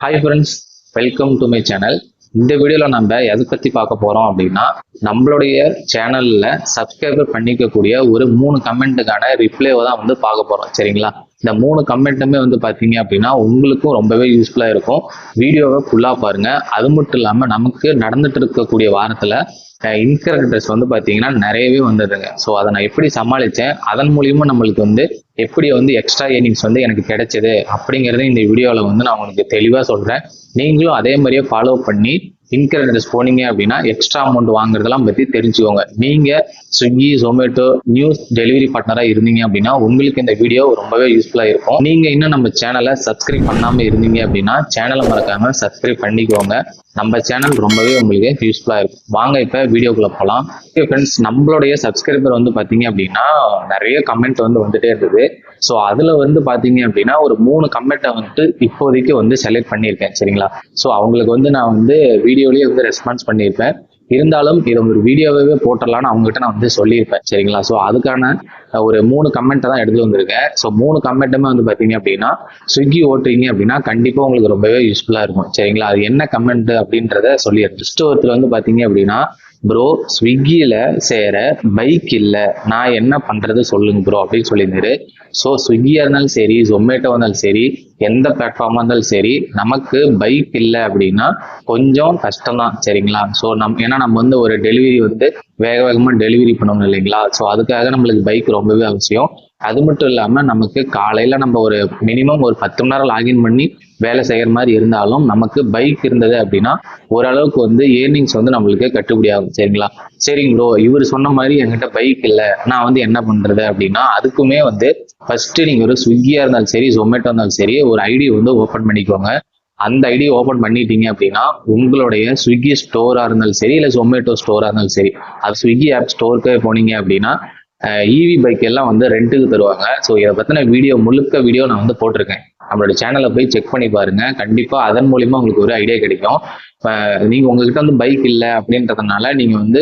Hi friends welcome to my channel இந்த வீடியோவில் நம்ம எதை பற்றி பார்க்க போகிறோம் அப்படின்னா நம்மளுடைய சேனலில் சப்ஸ்கிரைபர் பண்ணிக்கக்கூடிய ஒரு மூணு கமெண்ட்டுக்கான ரிப்ளைவை தான் வந்து பார்க்க போகிறோம் சரிங்களா? இந்த மூணு கமெண்ட்டுமே வந்து பார்த்தீங்க அப்படின்னா உங்களுக்கும் ரொம்பவே யூஸ்ஃபுல்லாக இருக்கும். வீடியோவை ஃபுல்லாக பாருங்கள் அது மட்டும் இல்லாமல் நமக்கு நடந்துட்டு இருக்கக்கூடிய வாரத்தில் இன்கரெக்டர்ஸ் வந்து பார்த்தீங்கன்னா நிறையவே வந்ததுங்க. ஸோ அதை நான் எப்படி சமாளித்தேன் அதன் மூலியமாக நம்மளுக்கு வந்து எப்படி வந்து எக்ஸ்ட்ரா ஏர்னிங்ஸ் வந்து எனக்கு கிடைச்சது அப்படிங்கிறத இந்த வீடியோவில் வந்து நான் உங்களுக்கு தெளிவாக சொல்கிறேன் நீங்களும் அதே மாதிரியே ஃபாலோ பண்ணி இன்கரெக்டர்ஸ் போனீங்க அப்படின்னா எக்ஸ்ட்ரா அமௌண்ட் வாங்குறதெல்லாம் பற்றி தெரிஞ்சுக்கோங்க. நீங்கள் ஸ்விக்கி ஜொமேட்டோ நியூஸ் டெலிவரி பார்ட்னராக இருந்தீங்க அப்படின்னா உங்களுக்கு இந்த வீடியோ ரொம்பவே யூஸ்ஃபுல்லாக இருக்கும். நீங்கள் இன்னும் நம்ம சேனலை சப்ஸ்கிரைப் பண்ணாமல் இருந்தீங்க அப்படின்னா சேனலை மறக்காமல் சப்ஸ்கிரைப் பண்ணிக்கோங்க. நம்ம சேனல் ரொம்பவே உங்களுக்கு யூஸ்ஃபுல்லாக இருக்கும். வாங்க இப்போ வீடியோக்குள்ளே போகலாம் ஓகே ஃப்ரெண்ட்ஸ் நம்மளுடைய சப்ஸ்கிரைபர் வந்து பார்த்தீங்க அப்படின்னா நிறைய கமெண்ட் வந்து வந்துட்டே இருந்தது. ஸோ அதில் வந்து பார்த்தீங்க அப்படின்னா ஒரு மூணு கமெண்ட்டை வந்துட்டு இப்போதைக்கு வந்து செலக்ட் பண்ணியிருக்கேன். சரிங்களா? ஸோ அவங்களுக்கு வந்து நான் வந்து வீடியோலேயே வந்து ரெஸ்பான்ஸ் பண்ணியிருப்பேன். இருந்தாலும் இதை ஒரு வீடியோவே போட்டுடலான்னு அவங்ககிட்ட நான் வந்து சொல்லியிருப்பேன் சரிங்களா? ஸோ அதுக்கான ஒரு மூணு கமெண்ட்டை தான் எடுத்து வந்திருக்கேன். ஸோ மூணு கமெண்ட்டுமே வந்து பார்த்தீங்க அப்படின்னா ஸ்விக்கி ஓட்டுறீங்க அப்படின்னா கண்டிப்பாக உங்களுக்கு ரொம்பவே யூஸ்ஃபுல்லாக இருக்கும் சரிங்களா? அது என்ன கமெண்ட் அப்படின்றத சொல்லி ஃபஸ்ட்டு ஒருத்தர் வந்து பார்த்தீங்க அப்படின்னா ப்ரோ ஸ்விக்கியில் சேர பைக் இல்லை. நான் என்ன பண்ணுறது சொல்லுங்க ப்ரோ அப்படின்னு சொல்லியிருந்தாரு. ஸோ ஸ்விக்கியாக இருந்தாலும் சரி ஜொமேட்டோ இருந்தாலும் சரி எந்த பிளாட்ஃபார்மாக இருந்தாலும் சரி நமக்கு பைக் இல்லை அப்படின்னா கொஞ்சம் கஷ்டம் தான் சரிங்களா? ஸோ நம் ஏன்னா நம்ம வந்து ஒரு டெலிவரி வந்து வேக வேகமாக டெலிவரி பண்ணணும் இல்லைங்களா? ஸோ அதுக்காக நம்மளுக்கு பைக் ரொம்பவே அவசியம். அது மட்டும் இல்லாமல் நமக்கு காலையில் நம்ம ஒரு மினிமம் ஒரு பத்து மணி நேரம் லாகின் பண்ணி வேலை செய்கிற மாதிரி இருந்தாலும் நமக்கு பைக் இருந்தது அப்படின்னா ஓரளவுக்கு வந்து ஏர்னிங்ஸ் வந்து நம்மளுக்கு கட்டுப்படி ஆகும். சரிங்களா? சரிங்க ப்ரோ இவர் சொன்ன மாதிரி என்கிட்ட பைக் இல்லை. நான் வந்து என்ன பண்ணுறது அப்படின்னா அதுக்குமே வந்து ஃபர்ஸ்ட் நீங்கள் ஒரு ஸ்விக்கியாக இருந்தாலும் சரி ஜொமேட்டோ இருந்தாலும் சரி ஒரு ஐடி வந்து ஓப்பன் பண்ணிக்கோங்க. அந்த ஐடி ஓப்பன் பண்ணிட்டீங்க அப்படின்னா உங்களுடைய ஸ்விக்கி ஸ்டோராக இருந்தாலும் சரி இல்லை ஜொமேட்டோ ஸ்டோராக இருந்தாலும் சரி அது ஸ்விக்கி ஆப் ஸ்டோருக்கு போனீங்க அப்படின்னா இவி பைக் எல்லாம் வந்து ரெண்ட்டுக்கு தருவாங்க. ஸோ இதை பற்றின வீடியோ முழுக்க வீடியோ நான் வந்து போட்டிருக்கேன். நம்மளோட சேனலை போய் செக் பண்ணி பாருங்க. கண்டிப்பாக அதன் மூலியமா உங்களுக்கு ஒரு ஐடியா கிடைக்கும். இப்போ நீங்கள் உங்ககிட்ட வந்து பைக் இல்லை அப்படின்றதுனால நீங்கள் வந்து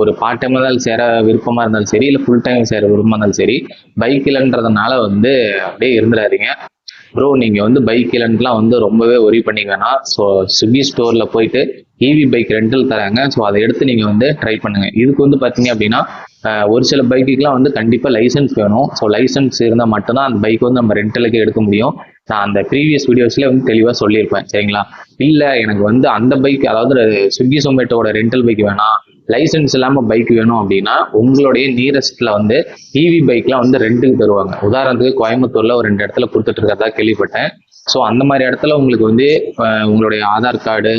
ஒரு பார்ட் டைம் இருந்தாலும் சேர விருப்பமாக இருந்தாலும் சரி இல்லை ஃபுல் டைம் சேர விருப்பமாக இருந்தாலும் சரி பைக் இல்லைன்றதுனால வந்து அப்படியே இருந்துடாதீங்க. ப்ரோ நீங்கள் வந்து பைக் ரெண்ட்லாம் வந்து ரொம்பவே ஒரி பண்ணிக்க வேணாம் ஸோ ஸ்விக்கி ஸ்டோரில் போயிட்டு ஈவி பைக் ரெண்டல் தராங்க. ஸோ அதை எடுத்து நீங்கள் வந்து ட்ரை பண்ணுங்கள் இதுக்கு வந்து பார்த்தீங்க அப்படின்னா ஒரு சில பைக்குக்கெலாம் வந்து கண்டிப்பாக லைசன்ஸ் வேணும். ஸோ லைசன்ஸ் இருந்தால் மட்டும்தான் அந்த பைக் வந்து நம்ம ரெண்டலுக்கு எடுக்க முடியும். நான் அந்த ப்ரீவியஸ் வீடியோஸ்லேயே வந்து தெளிவாக சொல்லியிருப்பேன். சரிங்களா? இல்லை எனக்கு வந்து அந்த பைக் அதாவது ஸ்விக்கி சொமேட்டோட ரெண்டல் பைக் வேணாம். லைசன்ஸ் இல்லாமல் பைக் வேணும் அப்படின்னா உங்களுடைய நியரஸ்ட்ல வந்து இவி பைக்லாம் வந்து ரெண்டுக்கு தருவாங்க. உதாரணத்துக்கு கோயம்புத்தூர்ல ஒரு ரெண்டு இடத்துல கொடுத்துட்டு இருக்கிறதா கேள்விப்பட்டேன். ஸோ அந்த மாதிரி இடத்துல உங்களுக்கு வந்து உங்களுடைய ஆதார் கார்டு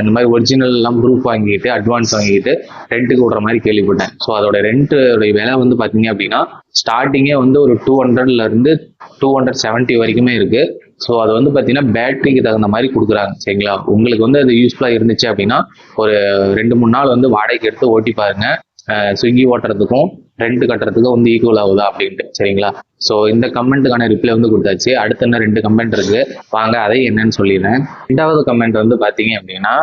இந்த மாதிரி ஒரிஜினல் எல்லாம் ப்ரூஃப் வாங்கிட்டு அட்வான்ஸ் வாங்கிட்டு ரெண்ட்டுக்கு விடுற மாதிரி கேள்விப்பட்டேன். ஸோ அதோட ரெண்ட்டுடைய விலை வந்து பார்த்தீங்க அப்படின்னா ஸ்டார்டிங்கே வந்து ஒரு டூ ஹண்ட்ரட்ல இருந்து டூ ஹண்ட்ரட் செவன்ட்டி வரைக்குமே இருக்கு. ஸோ அது வந்து பார்த்தீங்கன்னா பேட்டரிக்கு தகுந்த மாதிரி கொடுக்குறாங்க சரிங்களா? உங்களுக்கு வந்து அது யூஸ்ஃபுல்லாக இருந்துச்சு அப்படின்னா ஒரு ரெண்டு மூணு நாள் வந்து வாடகைக்கு எடுத்து ஓட்டி பாருங்க. ஸ்விக்கி ஓட்டுறதுக்கும் ரெண்ட் கட்டுறதுக்கும் வந்து ஈக்குவல் ஆகுதா அப்படின்ட்டு சரிங்களா? ஸோ இந்த கமெண்ட்டுக்கான ரிப்ளை வந்து கொடுத்தாச்சு. அடுத்து என்ன ரெண்டு கமெண்ட் இருக்கு. வாங்க அதை என்னன்னு சொல்லிடுறேன். ரெண்டாவது கமெண்ட் வந்து பார்த்தீங்க அப்படின்னா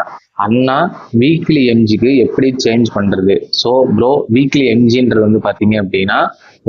அண்ணா வீக்லி எம்ஜிக்கு எப்படி சேஞ்ச் பண்ணுறது ஸோ ப்ரோ வீக்லி எம்ஜின்றது வந்து பார்த்தீங்க அப்படின்னா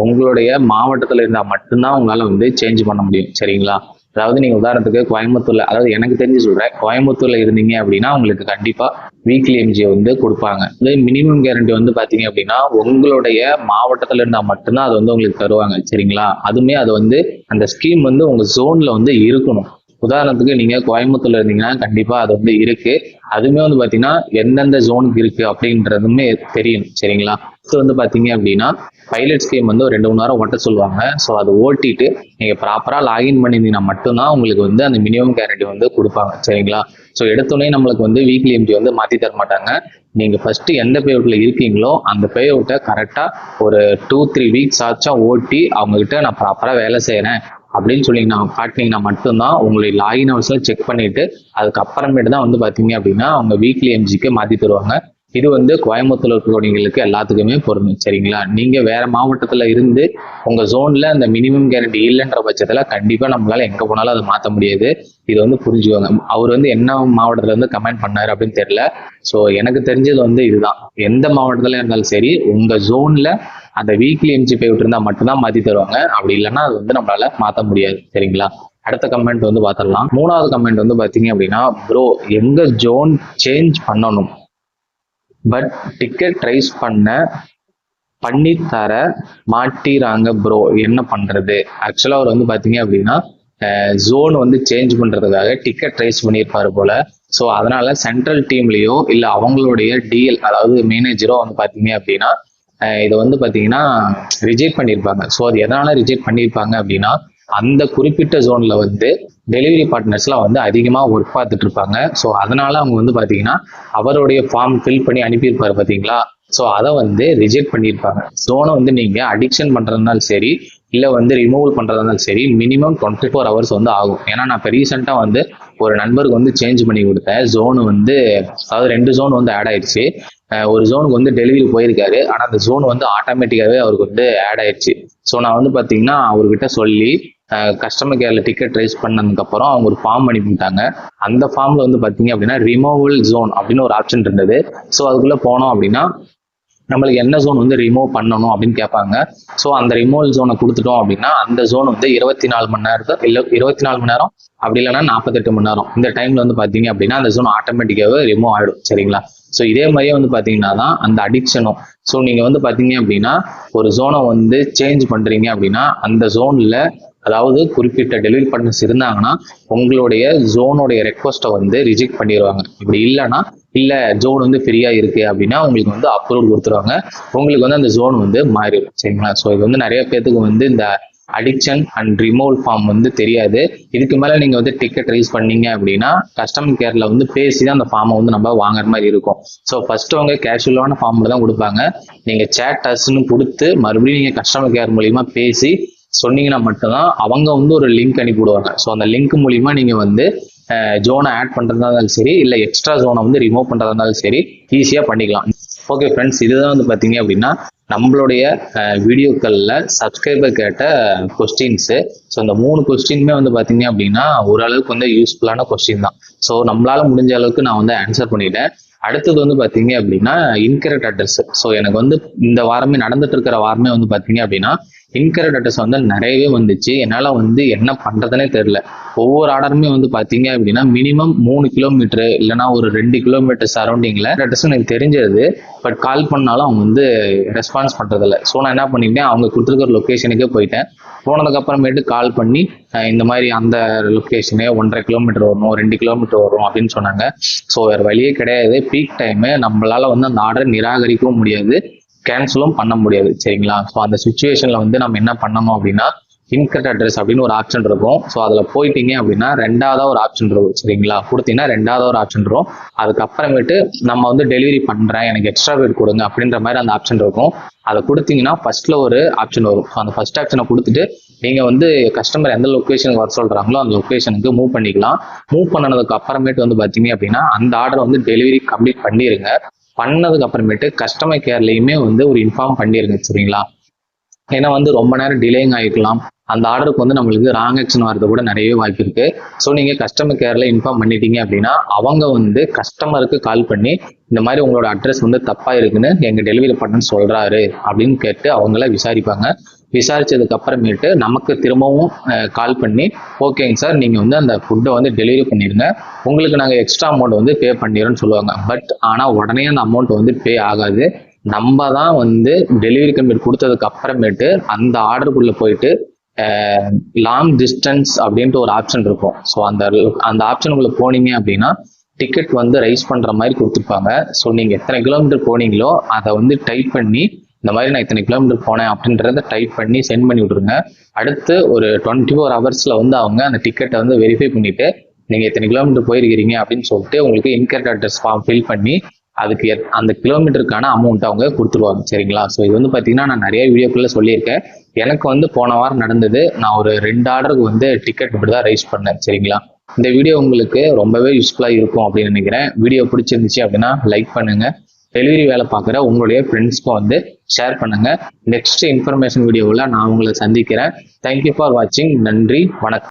உங்களுடைய மாவட்டத்தில் இருந்தால் மட்டும்தான் உங்களால் வந்து சேஞ்ச் பண்ண முடியும் சரிங்களா? அதாவது நீங்க உதாரணத்துக்கு கோயம்புத்தூர்ல அதாவது எனக்கு தெரிஞ்சு சொல்றேன் கோயம்புத்தூர்ல இருந்தீங்க அப்படின்னா உங்களுக்கு கண்டிப்பா வீக்லி எம்ஜி வந்து கொடுப்பாங்க. இது மினிமம் கேரண்டி வந்து பாத்தீங்க அப்படின்னா உங்களுடைய மாவட்டத்துல இருந்தா மட்டும்தான் அது வந்து உங்களுக்கு தருவாங்க சரிங்களா? அதுமே அது வந்து அந்த ஸ்கீம் வந்து உங்க ஜோன்ல வந்து இருக்கணும். உதாரணத்துக்கு நீங்க கோயம்புத்தூர்ல இருந்தீங்கன்னா கண்டிப்பா அது வந்து இருக்கு. அதுவுமே வந்து பாத்தீங்கன்னா எந்தெந்த ஜோனுக்கு இருக்கு அப்படின்றதுமே தெரியும் சரிங்களா? அடுத்து வந்து பாத்தீங்க அப்படின்னா பைலட் ஸ்கீம் வந்து ஒரு ரெண்டு மூணு நேரம் ஓட்ட சொல்லுவாங்க. ஸோ அதை ஓட்டிட்டு நீங்க ப்ராப்பரா லாகின் பண்ணியிருந்தீங்கன்னா மட்டும்தான் உங்களுக்கு வந்து அந்த மினிமம் கேரண்டி வந்து கொடுப்பாங்க சரிங்களா? ஸோ எடுத்தோடனே நம்மளுக்கு வந்து வீக்லி எம்டி வந்து மாத்தி தர மாட்டாங்க. நீங்க ஃபர்ஸ்ட் எந்த பே இருக்கீங்களோ அந்த பே அவுட்டை கரெக்டா ஒரு டூ த்ரீ வீக்ஸ் ஆச்சும் ஓட்டி அவங்க கிட்ட நான் ப்ராப்பரா வேலை செய்யறேன் அப்படின்னு சொல்லி நான் காட்டினீங்கன்னா மட்டும்தான் உங்களுடைய லாகின் ஹவுஸ்லாம் செக் பண்ணிட்டு அதுக்கப்புறமேட்டு தான் வந்து பார்த்தீங்க அப்படின்னா அவங்க வீக்லி எம்ஜிக்கு மாற்றி தருவாங்க. இது வந்து கோயம்புத்தூர் இருக்கக்கூடியவங்களுக்கு எல்லாத்துக்குமே பொருந்தும் சரிங்களா? நீங்கள் வேற மாவட்டத்தில் இருந்து உங்கள் ஜோனில் அந்த மினிமம் கேரண்டி இல்லைன்ற பட்சத்தில் கண்டிப்பாக நம்மளால் எங்கே போனாலும் அதை மாற்ற முடியாது. இது வந்து புரிஞ்சுக்கோங்க. அவர் வந்து என்ன மாவட்டத்தில் இருந்து கமெண்ட் பண்ணாரு அப்படின்னு தெரியல. ஸோ எனக்கு தெரிஞ்சது வந்து இதுதான். எந்த மாவட்டத்தில் இருந்தாலும் சரி உங்கள் ஜோனில் அந்த வீக்லி எம்ஜிபை விட்டுருந்தா மட்டும்தான் மாத்தி தருவாங்க. அப்படி இல்லைன்னா அது வந்து நம்மளால மாத்த முடியாது. சரிங்களா? அடுத்த கமெண்ட் வந்து பார்த்துடலாம். மூணாவது கமெண்ட் வந்து பார்த்தீங்க அப்படின்னா ப்ரோ எங்க ஜோன் சேஞ்ச் பண்ணணும்? பட் டிக்கெட் ரைஸ் பண்ண பண்ணி தர மாட்டிறாங்க ப்ரோ என்ன பண்றது? ஆக்சுவலாக அவர் வந்து பார்த்தீங்க அப்படின்னா ஜோன் வந்து சேஞ்ச் பண்றதுக்காக டிக்கெட் ரைஸ் பண்ணியிருப்பாரு போல. ஸோ அதனால சென்ட்ரல் டீம்லேயோ இல்லை அவங்களுடைய டிஎல் அதாவது மேனேஜரோ வந்து பார்த்தீங்க அப்படின்னா இதை வந்து பார்த்தீங்கன்னா ரிஜெக்ட் பண்ணியிருப்பாங்க. ஸோ அது எதனால ரிஜெக்ட் பண்ணியிருப்பாங்க அப்படின்னா அந்த குறிப்பிட்ட ஜோன்ல வந்து டெலிவரி பார்ட்னர்ஸ்லாம் வந்து அதிகமாக ஒர்க் பார்த்துட்டு இருப்பாங்க. ஸோ அதனால அவங்க வந்து பார்த்தீங்கன்னா அவருடைய ஃபார்ம் ஃபில் பண்ணி அனுப்பியிருப்பாரு பார்த்தீங்களா ஸோ அதை வந்து ரிஜெக்ட் பண்ணியிருப்பாங்க. ஜோனை வந்து நீங்கள் அடிக்ஷன் பண்ணுறதுனாலும் சரி இல்லை வந்து ரிமூவல் பண்ணுறதுனாலும் சரி மினிமம் டுவெண்ட்டி ஃபோர் ஹவர்ஸ் வந்து ஆகும். ஏன்னா நான் இப்போ ரீசெண்டாக வந்து ஒரு நண்பருக்கு வந்து சேஞ்ச் பண்ணி கொடுத்தேன். ஜோனு வந்து அதாவது ரெண்டு ஜோன் வந்து ஆட் ஆயிடுச்சு. ஒரு ஜோனுக்கு வந்து டெலிவரி போயிருக்காரு. ஆனால் அந்த ஜோன் வந்து ஆட்டோமேட்டிக்காகவே அவருக்கு வந்து ஆட் ஆயிடுச்சு. ஸோ நான் வந்து பார்த்தீங்கன்னா அவர்கிட்ட சொல்லி கஸ்டமர் கேரில் டிக்கெட் ரைஸ் பண்ணதுக்கப்புறம் அவங்க ஒரு ஃபார்ம் அனுப்பிவிட்டாங்க. அந்த ஃபார்மில் வந்து பார்த்தீங்க அப்படின்னா ரிமூவல் ஜோன் அப்படின்னு ஒரு ஆப்ஷன் இருந்தது. ஸோ அதுக்குள்ளே போனோம் அப்படின்னா நம்மளுக்கு என்ன ஜோன் வந்து ரிமூவ் பண்ணணும் அப்படின்னு கேட்பாங்க. ஸோ அந்த ரிமூவல் ஜோனை கொடுத்துட்டோம் அப்படின்னா அந்த ஜோன் வந்து இருபத்தி நாலு மணி நேரத்தை இல்லை இருபத்தி நாலு மணி நேரம் அப்படி இல்லைன்னா நாற்பத்தெட்டு மணி நேரம். இந்த டைம்ல வந்து பார்த்தீங்க அப்படின்னா அந்த ஜோன் ஆட்டோமேட்டிக்காகவே ரிமூவ் ஆகிடும் சரிங்களா? ஸோ இதே மாதிரியே வந்து பார்த்தீங்கன்னா தான் அந்த அடிக்ஷனும் ஸோ நீங்கள் வந்து பார்த்தீங்க அப்படின்னா ஒரு ஜோனை வந்து சேஞ்ச் பண்ணுறீங்க அப்படின்னா அந்த ஜோனில் அதாவது குறிப்பிட்ட டெலிவரி பார்ட்னர்ஸ் இருந்தாங்கன்னா உங்களுடைய ஜோனுடைய ரெக்வஸ்ட்டை வந்து ரிஜெக்ட் பண்ணிடுவாங்க இப்படி இல்லைன்னா இல்லை ஜோன் வந்து ஃப்ரீயாக இருக்குது அப்படின்னா உங்களுக்கு வந்து அப்ரூவல் கொடுத்துருவாங்க. உங்களுக்கு வந்து அந்த ஜோன் வந்து மாறிடும். சரிங்களா? ஸோ இது வந்து நிறைய பேத்துக்கு வந்து இந்த அடிக்ஷன் அண்ட் ரிமூவல் ஃபார்ம் வந்து தெரியாது. இதுக்கு மேலே நீங்கள் வந்து டிக்கெட் ரைஸ் பண்ணீங்க அப்படின்னா கஸ்டமர் கேரில் வந்து பேசி தான் அந்த ஃபார்மை வந்து நம்ம வாங்குற மாதிரி இருக்கும். ஸோ ஃபர்ஸ்ட் அவங்க கேஷுவலான ஃபார்மில் தான் கொடுப்பாங்க. நீங்கள் சேட் டஸ்ன்னு கொடுத்து மறுபடியும் நீங்கள் கஸ்டமர் கேர் மூலிமா பேசி சொன்னீங்கன்னா மட்டும்தான் அவங்க வந்து ஒரு லிங்க் அனுப்பிவிடுவாங்க. ஸோ அந்த லிங்க் மூலிமா நீங்கள் வந்து ஜோனை ஆட் பண்ணுறதா இருந்தாலும் சரி இல்லை எக்ஸ்ட்ரா ஜோனை வந்து ரிமூவ் பண்ணுறதா இருந்தாலும் சரி ஈஸியாக பண்ணிக்கலாம். ஓகே ஃப்ரெண்ட்ஸ் இதுதான் வந்து பார்த்தீங்க அப்படின்னா நம்மளுடைய வீடியோக்களில் சப்ஸ்கிரைபர் கேட்ட கொஸ்டின்ஸு ஸோ இந்த மூணு கொஸ்டினுமே வந்து பார்த்தீங்க அப்படின்னா ஓரளவுக்கு வந்து யூஸ்ஃபுல்லான கொஸ்டின் தான். ஸோ நம்மளால முடிஞ்ச அளவுக்கு நான் வந்து ஆன்சர் பண்ணிட்டேன். அடுத்தது வந்து பார்த்தீங்க அப்படின்னா இன்கரெக்ட் அட்ரஸ் ஸோ எனக்கு வந்து இந்த வாரமே நடந்துட்டு இருக்கிற வாரமே வந்து பார்த்தீங்க அப்படின்னா இன்கரெக்ட் அட்ரஸ் வந்து நிறையவே வந்துச்சு. என்னால் வந்து என்ன பண்ணுறதுனே தெரில ஒவ்வொரு ஆர்டருமே வந்து பார்த்தீங்க அப்படின்னா மினிமம் மூணு கிலோமீட்டர் இல்லைனா ஒரு ரெண்டு கிலோமீட்டர் சரௌண்டிங்கில் அட்ரஸ் எனக்கு தெரிஞ்சது. பட் கால் பண்ணாலும் அவங்க வந்து ரெஸ்பான்ஸ் பண்ணுறதில்ல ஸோ நான் என்ன பண்ணிட்டேன் அவங்க கொடுத்துருக்கிற லொக்கேஷனுக்கே போயிட்டேன். போனதுக்கப்புறமேட்டு கால் பண்ணி இந்த மாதிரி அந்த லொக்கேஷனு ஒன்றரை கிலோமீட்டர் வரும் ரெண்டு கிலோமீட்டர் வரும் அப்படின்னு சொன்னாங்க. ஸோ வேறு வழியே கிடையாது. பீக் டைமு நம்மளால் வந்து அந்த ஆர்டரை நிராகரிக்கவும் முடியாது. கேன்சலும் பண்ண முடியாது சரிங்களா? ஸோ அந்த சுச்சுவேஷனில் வந்து நம்ம என்ன பண்ணணும் அப்படின்னா இன்கட் அட்ரஸ் அப்படின்னு ஒரு ஆப்ஷன் இருக்கும். ஸோ அதில் போயிட்டீங்க அப்படின்னா ரெண்டாவதாக ஒரு ஆப்ஷன் இருக்கும் சரிங்களா? கொடுத்தீங்கன்னா ரெண்டாவது ஒரு ஆப்ஷன் இருக்கும். அதுக்கப்புறமேட்டு நம்ம வந்து டெலிவரி பண்ணுறேன் எனக்கு எக்ஸ்ட்ரா வெயிட் கொடுங்க அப்படின்ற மாதிரி அந்த ஆப்ஷன் இருக்கும். அதை கொடுத்தீங்கன்னா ஃபர்ஸ்ட்ல ஒரு ஆப்ஷன் வரும். ஸோ அந்த ஃபர்ஸ்ட் ஆப்ஷனை கொடுத்துட்டு நீங்கள் வந்து கஸ்டமர் எந்த லொக்கேஷனுக்கு வர சொல்கிறாங்களோ அந்த லொக்கேஷனுக்கு மூவ் பண்ணிக்கலாம். மூவ் பண்ணனதுக்கு அப்புறமேட்டு வந்து பார்த்தீங்க அப்படின்னா அந்த ஆர்டர் வந்து டெலிவரி கம்ப்ளீட் பண்ணிடுங்க பண்ணதுக்கு அப்புறமேட்டு கஸ்டமர் கேர்லையுமே வந்து ஒரு இன்ஃபார்ம் பண்ணிடுங்க சரிங்களா? ஏன்னா வந்து ரொம்ப நேரம் டிலேங் ஆகிக்கலாம் அந்த ஆர்டருக்கு வந்து நம்மளுக்கு ராங் ஆக்ஷன் வரது கூட நிறையவே வாய்ப்பு இருக்கு. ஸோ நீங்க கஸ்டமர் கேர்ல இன்ஃபார்ம் பண்ணிட்டீங்க அப்படின்னா அவங்க வந்து கஸ்டமருக்கு கால் பண்ணி இந்த மாதிரி உங்களோட அட்ரஸ் வந்து தப்பா இருக்குன்னு எங்க டெலிவரி பண்ணன்னு சொல்றாரு அப்படின்னு கேட்டு அவங்கள விசாரிப்பாங்க. விசாரித்ததுக்கு அப்புறமேட்டு நமக்கு திரும்பவும் கால் பண்ணி ஓகேங்க சார் நீங்கள் வந்து அந்த ஃபுட்டை வந்து டெலிவரி பண்ணிடுங்க. உங்களுக்கு நாங்கள் எக்ஸ்ட்ரா அமௌண்ட் வந்து பே பண்ணிடுறோம்னு சொல்லுவாங்க. பட் ஆனால் உடனே அந்த அமௌண்ட் வந்து பே ஆகாது. நம்ம தான் வந்து டெலிவரி கம்பெனி கொடுத்ததுக்கு அப்புறமேட்டு அந்த ஆர்டருக்குள்ளே போயிட்டு லாங் டிஸ்டன்ஸ் அப்படின்ட்டு ஒரு ஆப்ஷன் இருக்கும். ஸோ அந்த அந்த ஆப்ஷனுக்குள்ள போனீங்க அப்படின்னா டிக்கெட் வந்து ரைஸ் பண்ணுற மாதிரி கொடுத்துருப்பாங்க ஸோ நீங்கள் எத்தனை கிலோமீட்டர் போனீங்களோ அதை வந்து டைப் பண்ணி இந்த மாதிரி நான் இத்தனை கிலோமீட்டர் போனேன் அப்படின்றத டைப் பண்ணி சென்ட் பண்ணி விட்ருங்க அடுத்து ஒரு டுவெண்ட்டி ஃபோர் ஹவர்ஸில் வந்து அவங்க அந்த டிக்கெட்டை வந்து வெரிஃபை பண்ணிவிட்டு நீங்கள் எத்தனை கிலோமீட்டர் போயிருக்கிறீங்க அப்படின்னு சொல்லிட்டு உங்களுக்கு இன்கரெக்ட் அட்ரஸ் ஃபார்ம் ஃபில் பண்ணி அதுக்கு எத்- அந்த கிலோமீட்டருக்கான அமௌண்ட் அவங்க கொடுத்துருவாங்க. சரிங்களா? ஸோ இது வந்து பார்த்தீங்கன்னா நான் நிறைய வீடியோக்குள்ளே சொல்லியிருக்கேன். எனக்கு வந்து போன வாரம் நடந்தது. நான் ஒரு ரெண்டு ஆர்டருக்கு வந்து டிக்கெட் இப்படி தான் ரைஸ் பண்ணேன். சரிங்களா? இந்த வீடியோ உங்களுக்கு ரொம்பவே யூஸ்ஃபுல்லாக இருக்கும் அப்படின்னு நினைக்கிறேன். வீடியோ பிடிச்சிருந்துச்சு அப்படின்னா லைக் பண்ணுங்கள் டெலிவரி வேலை பார்க்குற உங்களுடைய ஃப்ரெண்ட்ஸ்க்கு வந்து ஷேர் பண்ணுங்க. நெக்ஸ்ட் இன்ஃபர்மேஷன் வீடியோவில் நான் உங்களை சந்திக்கிறேன். தேங்க்யூ ஃபார் வாட்சிங் நன்றி. வணக்கம்.